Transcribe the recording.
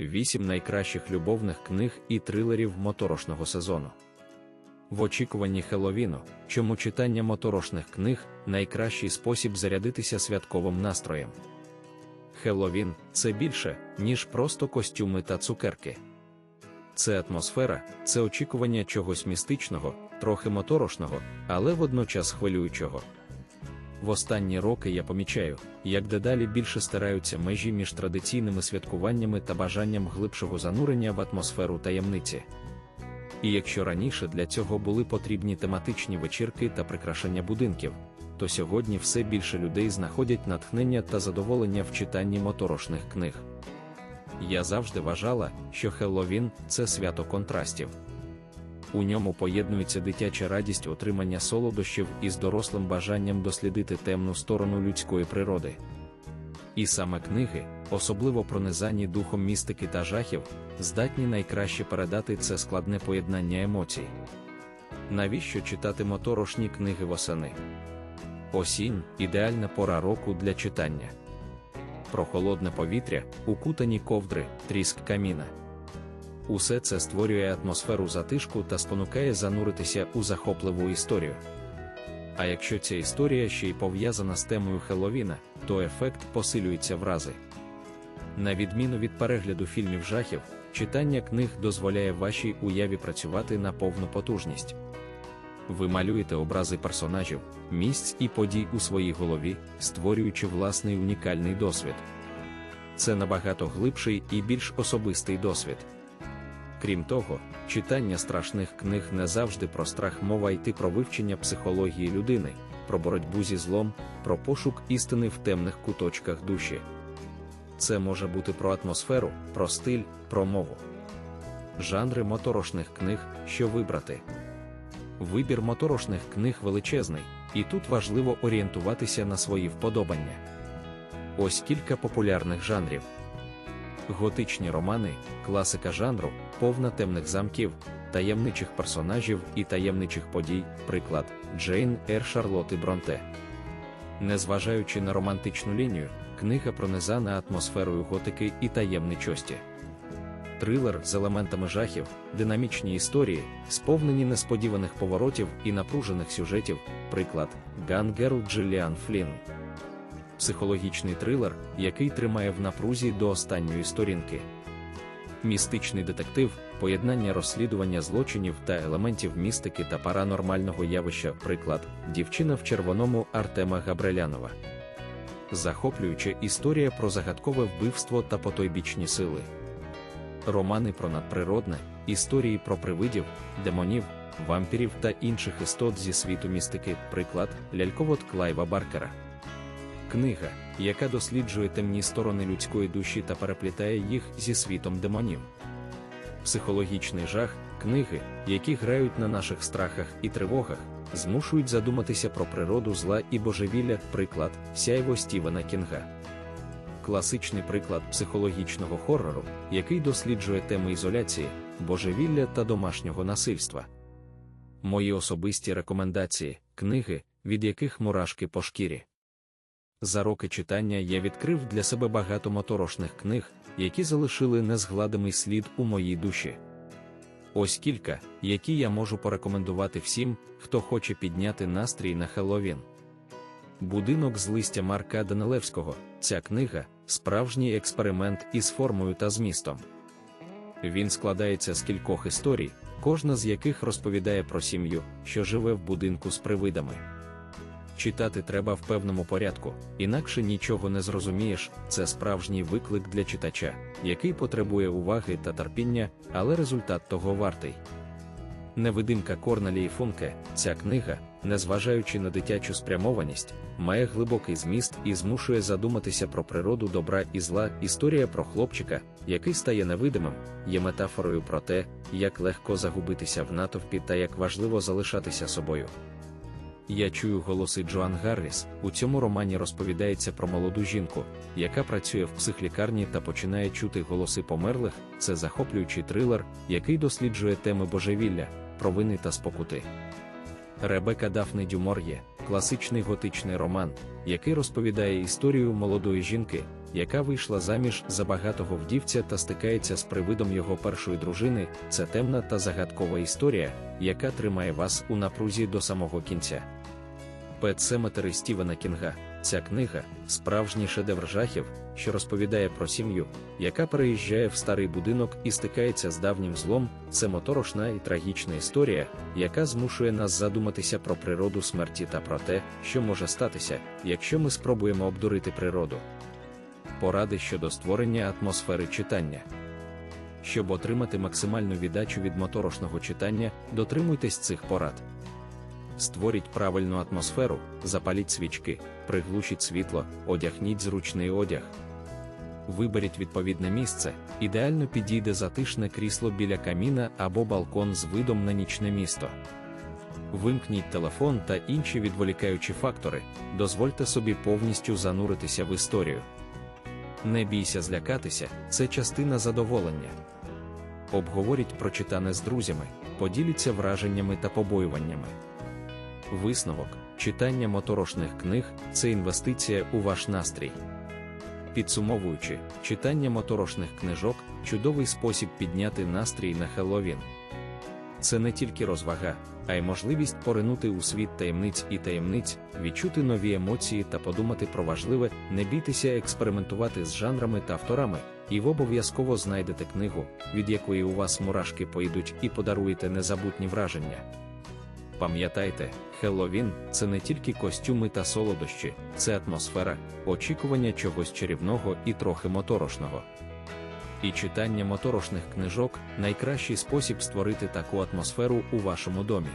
8 найкращих любовних книг і трилерів моторошного сезону. В очікуванні Хелловіну, чому читання моторошних книг найкращий спосіб зарядитися святковим настроєм. Хелловін це більше, ніж просто костюми та цукерки. Це атмосфера, це очікування чогось містичного, трохи моторошного, але водночас хвилюючого. В останні роки я помічаю, як дедалі більше стираються межі між традиційними святкуваннями та бажанням глибшого занурення в атмосферу таємниці. І якщо раніше для цього були потрібні тематичні вечірки та прикрашення будинків, то сьогодні все більше людей знаходять натхнення та задоволення в читанні моторошних книг. Я завжди вважала, що Хелловін це свято контрастів. У ньому поєднується дитяча радість отримання солодощів із дорослим бажанням дослідити темну сторону людської природи. І саме книги, особливо пронизані духом містики та жахів, здатні найкраще передати це складне поєднання емоцій. Навіщо читати моторошні книги восени? Осінь ідеальна пора року для читання. Прохолодне повітря, укутані ковдри, тріск каміна. Усе це створює атмосферу затишку та спонукає зануритися у захопливу історію. А якщо ця історія ще й пов'язана з темою Хелловіна, то ефект посилюється в рази. На відміну від перегляду фільмів жахів, читання книг дозволяє вашій уяві працювати на повну потужність. Ви малюєте образи персонажів, місць і подій у своїй голові, створюючи власний унікальний досвід. Це набагато глибший і більш особистий досвід. Крім того, читання страшних книг не завжди про страх мова йти про вивчення психології людини, про боротьбу зі злом, про пошук істини в темних куточках душі. Це може бути про атмосферу, про стиль, про мову. Жанри моторошних книг, що вибрати. Вибір моторошних книг величезний, і тут важливо орієнтуватися на свої вподобання. Ось кілька популярних жанрів. Готичні романи, класика жанру, повна темних замків, таємничих персонажів і таємничих подій, приклад Джейн Ер Шарлоти Бронте. Незважаючи на романтичну лінію, книга пронизана атмосферою готики і таємничості. Трилер з елементами жахів, динамічні історії, сповнені несподіваних поворотів і напружених сюжетів, приклад Ган Герл Джиліан Флінн. Психологічний трилер, який тримає в напрузі до останньої сторінки. Містичний детектив, поєднання розслідування злочинів та елементів містики та паранормального явища, приклад, дівчина в червоному Артема Габрелянова. Захоплююча історія про загадкове вбивство та потойбічні сили. Романи про надприродне, історії про привидів, демонів, вампірів та інших істот зі світу містики, приклад, ляльковод Клайва Баркера. Книга, яка досліджує темні сторони людської душі та переплітає їх зі світом демонів. Психологічний жах, книги, які грають на наших страхах і тривогах, змушують задуматися про природу зла і божевілля, приклад, сяйво Стівена Кінга. Класичний приклад психологічного хорору, який досліджує теми ізоляції, божевілля та домашнього насильства. Мої особисті рекомендації книги, від яких мурашки по шкірі. За роки читання я відкрив для себе багато моторошних книг, які залишили незгладимий слід у моїй душі. Ось кілька, які я можу порекомендувати всім, хто хоче підняти настрій на Хелловін. Будинок з листя Марка Данилевського. Ця книга справжній експеримент із формою та змістом. Він складається з кількох історій, кожна з яких розповідає про сім'ю, що живе в будинку з привидами. Читати треба в певному порядку, інакше нічого не зрозумієш. Це справжній виклик для читача, який потребує уваги та терпіння, але результат того вартий. Невидимка Корнелії Функе, ця книга, незважаючи на дитячу спрямованість, має глибокий зміст і змушує задуматися про природу добра і зла. Історія про хлопчика, який стає невидимим, є метафорою про те, як легко загубитися в натовпі та як важливо залишатися собою. Я чую голоси Джоан Гарріс. У цьому романі розповідається про молоду жінку, яка працює в психлікарні та починає чути голоси померлих. Це захоплюючий трилер, який досліджує теми божевілля, провини та спокути. Ребека Дафни Дюмор є класичний готичний роман, який розповідає історію молодої жінки, яка вийшла заміж за багатого вдівця та стикається з привидом його першої дружини, це темна та загадкова історія, яка тримає вас у напрузі до самого кінця. Пет Семетери Стівена Кінга. Ця книга справжній шедевр жахів, що розповідає про сім'ю, яка переїжджає в старий будинок і стикається з давнім злом. Це моторошна і трагічна історія, яка змушує нас задуматися про природу смерті та про те, що може статися, якщо ми спробуємо обдурити природу. Поради щодо створення атмосфери читання. Щоб отримати максимальну віддачу від моторошного читання, дотримуйтесь цих порад. Створіть правильну атмосферу, запаліть свічки, приглушіть світло, одягніть зручний одяг. Виберіть відповідне місце, ідеально підійде затишне крісло біля каміна або балкон з видом на нічне місто. Вимкніть телефон та інші відволікаючі фактори, дозвольте собі повністю зануритися в історію. Не бійся злякатися, це частина задоволення. Обговоріть прочитане з друзями, поділіться враженнями та побоюваннями. Висновок, читання моторошних книг це інвестиція у ваш настрій. Підсумовуючи, читання моторошних книжок чудовий спосіб підняти настрій на Хеллоуін. Це не тільки розвага, а й можливість поринути у світ таємниць і таємниць, відчути нові емоції та подумати про важливе, не бійтеся експериментувати з жанрами та авторами, і ви обов'язково знайдете книгу, від якої у вас мурашки поїдуть і подаруєте незабутні враження. Пам'ятайте, Хеллоуін – це не тільки костюми та солодощі, це атмосфера, очікування чогось чарівного і трохи моторошного. І читання моторошних книжок найкращий спосіб створити таку атмосферу у вашому домі.